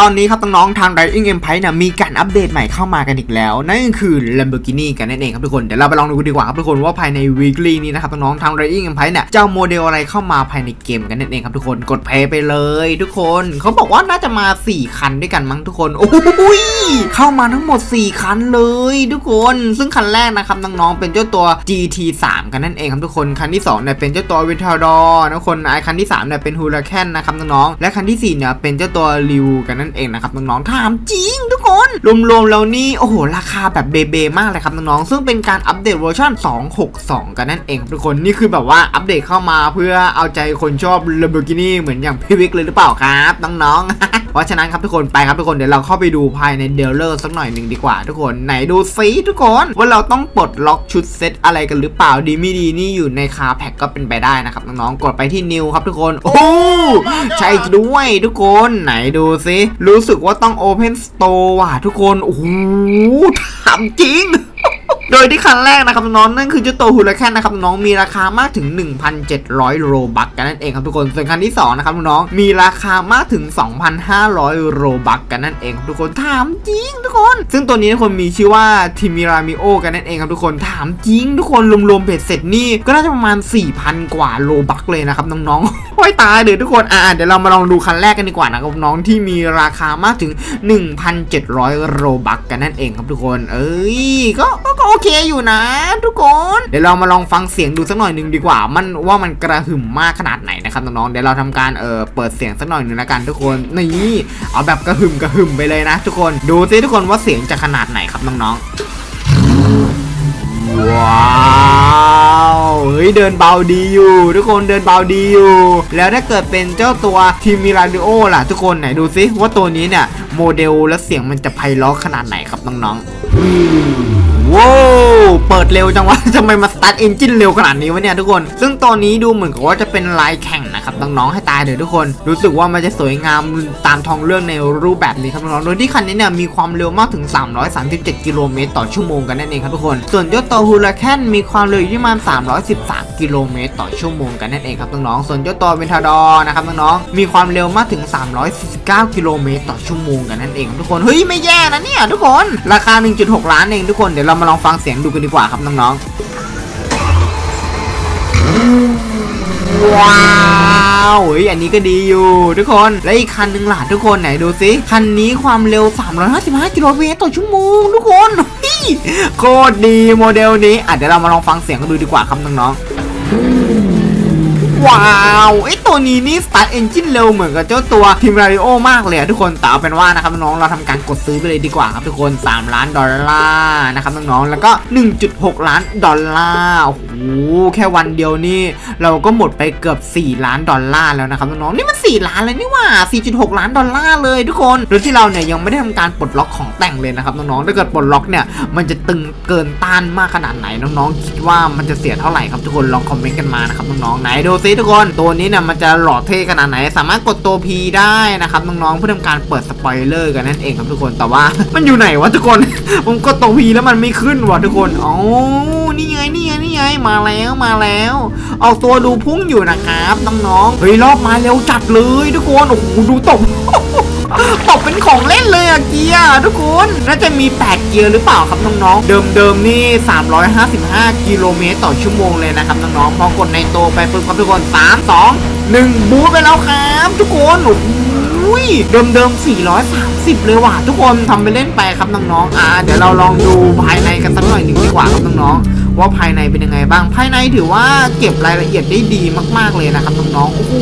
ตอนนี้ครับน้องๆทาง Rising Empire นี่ยมีการอัปเดตใหม่เข้ามากันอีกแล้ว นั่นก็คือ Lamborghini กันนั่นเองครับทุกคน เดี๋ยวเราไปลองดูกันดีกว่าครับทุกคนว่าภายใน weekly นี้นะครับน้องๆทาง Rising Empire เนี่ยจะเอาโมเดลอะไรเข้ามาภายในเกมกันนั่นเองครับทุกคนกดเพย์ไปเลย ทุกคนเขาบอกว่าน่าจะมา 4 คันด้วยกันมั้งทุกคนโอ้ยเข้ามาทั้งหมด 4 คันเลย ทุกคน ซึ่งคันแรกนะครับน้องๆเป็นเจ้าตัว GT3 กันนั่นเองครับทุกคนคันที่2เนี่ยเป็นเจ้าตัว v i t a d o r นะทุกคนไอคันที่3เนี่ยเป็น Huracan นะครับน้องๆและคันที่สี่เนี่ยเป็นเจ้าตัวริวกันนั่นเองนะครับน้องๆถามจริงทุกคน รวมๆแล้วนี่โอ้โหราคาแบบเบเบมากเลยครับน้องๆซึ่งเป็นการอัปเดตเวอร์ชัน262 กันนั่นเองทุกคนนี่คือแบบว่าอัปเดตเข้ามาเพื่อเอาใจคนชอบ Lamborghini เหมือนอย่างพี่วิกเลยหรือเปล่าครับ น้องๆเพราะฉะนั้นครับทุกคนไปครับทุกคนเดี๋ยวเราเข้าไปดูภายในเดลเลอร์สักหน่อยหนึ่งดีกว่า ทุกคนไหนดูซิทุกคนว่าเราต้องปลดล็อกชุดเซตอะไรกันหรือเปล่าดีไม่ดีนี่อยู่ในคาแพ็กก็เป็นไปได้นะครับน้องๆกดไปที่นิวครับทุกคนโอ้ใช่ด้วยทุกคนไหนดูซิรู้สึกว่าต้อง Open Store ว่ะทุกคนโอ้โหถามจริง โดยที่คันแรกนะครับน้องนั่นคือเจ้าตัวฮูลาแคนนะครับน้องมีราคามากถึง 1,700 โรบักกันนั่นเองครับทุกคนส่วนคันที่2นะครับน้องมีราคามากถึง 2,500 โรบักกันนั่นเองครับทุกคนถามจริงทุกคน ซึ่งตัวนี้ทุกคนมีชื่อว่าทิมิรามิโอกันนั่นเองครับทุกคนถามจริง ทุกคนรวมๆเบ็ดเสร็จนี่ก็น่าจะประมาณ 4,000 กว่าโรบักเลยนะครับน้องๆโอ้ยตายเดี๋ยวทุกคนอ่าเดี๋ยวเรามาลองดูคันแรกกันดีกว่านะครับน้องที่มีราคามากถึง 1,700 โรบักกันนั่นเองครับทุกคน เอ้ยก็ก็ก็ โอเคอยู่นะ ทุกคน เดี๋ยวเรามาลองฟังเสียงดูสักหน่อยหนึ่งดีกว่า มันว่ามันกระหึ่มมากขนาดไหนนะครับน้องๆเดี๋ยวเราทำการเออเปิดเสียงสักหน่อยหนึ่งละกันทุกคนนี่เอาแบบกระหึ่มกระหึ่มไปเลยนะ ทุกคนดูซิทุกคนว่าเสียงจะขนาดไหนครับน้องๆว้าวเฮ้ยเดินเบาดีอยู่ ทุกคนเดินเบาดีอยู่ แล้วถ้าเกิดเป็นเจ้าตัวทีมิราดิโอล่ะ ทุกคนไหนดูซิว่าตัวนี้เนี่ยโมเดลและเสียงมันจะไพเราะขนาดไหนครับน้องๆ ว้าวเปิดเร็วจังวะทำไมมาสตาร์ทเอนจินเร็วขนาดนี้วะเนี่ยทุกคน ซึ่งตอนนี้ดูเหมือนกับว่าจะเป็นลายแข่งนะครับน้องๆให้ตายเลยทุกคน รู้สึกว่ามันจะสวยงามตามท้องเรื่องในรูปแบบนี้ครับน้องๆโดยที่คันนี้เนี่ยมีความเร็วมากถึง 337 กิโลเมตรต่อชั่วโมงกันนั่นเองครับทุกคน ส่วนเจ้าตัวฮูลาแคนมีความเร็วอยู่ที่ประมาณ 313 กิโลเมตรต่อชั่วโมงกันนั่นเองครับน้องๆส่วนเจ้าตัวเวนทาดอนะครับน้องๆมีความเร็วมากถึง 349 กิโลเมตรต่อชั่วโมงกันนั่นเองครับทุกคนเฮ้ยไม่แย่นะเนี่ยทุกคนราคา 1.6 ล้านเองทุกคนเดี๋ยวเรามาลองฟังเสียงดูกันดีกว่าครับน้องๆ ว้าวเฮ้ยอันนี้ก็ดีอยู่ทุกคน และอีกคันหนึ่งล่ะทุกคนไหนดูสิคันนี้ความเร็ว 355กิโลเมตรต่อชั่วโมงทุกคนโคตรดีโมเดลนี้อะเดี๋ยวเรามาลองฟังเสียงกันดูดีกว่าครับน้องๆ ว้าวไอตัวนี้นี่สตาร์ทเอนจินเร็วเหมือนกับเจ้าตัวทีมราริโอมากเลยทุกคนแต่เอาเป็นว่านะครับน้องเราทำการกดซื้อไปเลยดีกว่าครับทุกคน 3 ล้านดอลลาร์นะครับน้องๆแล้วก็ 1.6 ล้านดอลลาร์โอ้โหแค่วันเดียวนี่เราก็หมดไปเกือบ 4 ล้านดอลลาร์แล้วนะครับน้องๆนี่มัน 4 ล้านเลยนี่ว่า 4.6 ล้านดอลลาร์เลยทุกคนโดยที่เราเนี่ยยังไม่ได้ทำการปลดล็อกของแต่งเลยนะครับน้องๆถ้าเกิดปลดล็อกเนี่ยมันจะตึงเกินต้านมากขนาดไหนน้องๆคิดว่ามันจะเสียเท่าไหร่ครับทุกคนลองคอมเมนต์กันมานะครับน้องๆไหนดูซิทุกคนตัวนี้เนี่ยมันจะหล่อเท่ขนาดไหน สามารถกดตัว P ได้นะครับน้องๆเพื่อทำการเปิดสปอยเลอร์กันนั่นเองครับทุกคนแต่ว่ามันอยู่ไหนวะทุกคน ผมกดตัว P แล้วมันไม่ขึ้นวะทุกคนอ๋อนี่ไงนี่ไงนี่ไงมาแล้วมาแล้วออกตัวดูพุ่งอยู่นะครับน้องๆเฮ้ยรอบมาเร็วจัดเลยทุกคนโอ้โหดูตบ ตบเป็นของเล่นเลยอะเกียร์ทุกคนน่าจะมี 8 เกียร์หรือเปล่าครับน้องๆ เดิมๆนี่ 355 กิโลเมตรต่อชั่วโมงเลยนะครับน้องๆ พอกดในโตไปปุ๊บครับทุกคน 3 2 1 บูทไปแล้วครับ ทุกคนโอ้โหเดิมๆ430 เลยว่ะทุกคนทำไปเล่นไปครับน้องๆ อ่า เดี๋ยวเราลองดูภายในกันสักหน่อยหนึ่งดีกว่าครับน้องๆ ว่าภายในเป็นยังไงบ้าง ภายในถือว่าเก็บรายละเอียดได้ดีมากๆเลยนะครับน้องๆ โอ้โห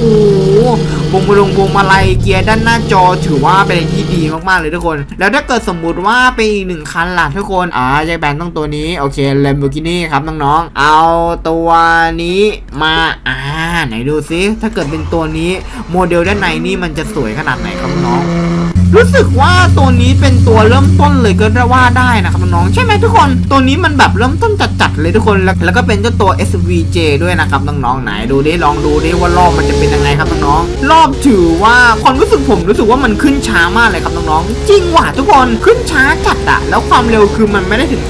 วงมาลงวงมาลัยเกียร์ด้านหน้าจอถือว่าเป็นที่ดีมากๆเลยทุกคน แล้วถ้าเกิดสมมุติว่าเป็นอีกหนึ่งคันล่ะทุกคน อ่าใจแบนต้องตัวนี้ โอเค Lamborghini ครับน้องๆ เอาตัวนี้มา อ่า ไหนดูซิ ถ้าเกิดเป็นตัวนี้โมเดลด้านในนี่มันจะสวยขนาดไหนครับน้อง รู้สึกว่าตัวนี้เป็นตัวเริ่มต้นเลยก็ได้ว่าได้นะครับน้องใช่ไหมทุกคนตัวนี้มันแบบเริ่มต้นจัดๆเลยทุกคนแล้วแล้วก็เป็นเจ้าตัว SVJ ด้วยนะครับน้องๆไหนดูดิลองดูดิว่ารอบมันจะเป็นยังไงครับน้องๆรอบถือว่าความรู้สึกผมรู้สึกว่ามันขึ้นช้ามากเลยครับน้องๆจริงว่ะทุกคนขึ้นช้าจัดอะแล้วความเร็วคือมันไม่ได้ถึง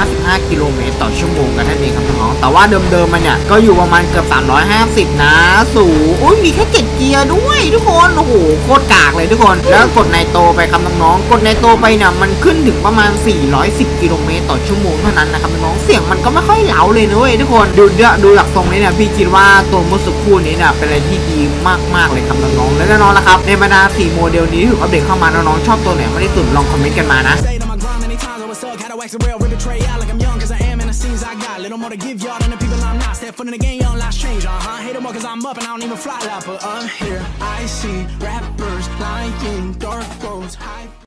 355 กิโลเมตรต่อชั่วโมงกันนั่นเองครับน้องๆแต่ว่าเดิมๆมันเนี่ยก็อยู่ประมาณเกือบ 350 นะสูงอุ้ยมีแค่เจ็ดเกียร์ด้วย ทุกคนโอ้โหโคตรกากเลยทุกคนแล้วกดในโตไปครับน้องๆกดในโตไปเนี่ยมันขึ้นถึงประมาณ 410 กิโลเมตรต่อชั่วโมงเท่านั้นนะครับน้องเสียงมันก็ไม่ค่อยเหลาเลยนะเว้ยทุกคนดูเดดูหลักทรงนี้เนี่ยพี่คิดว่าตัวมื่อสักครู่นี้เนี่ยเป็นอะไรที่ดีมากๆเลยครับน้องๆและแน่นอนละครับในบรรดาสี่โมเดลนี้ที่ถูกอัปเดตเข้ามาน้องๆชอบตัวไหนไมากที่สุดลองคอมเมนต์กันมานะ Little more to give y'all than the people I'm not. Step foot in the game, y'all last change, uh huh. Hate them all cause I'm up and I don't even fly, but up uh, here I see rappers lying, dark roads, high.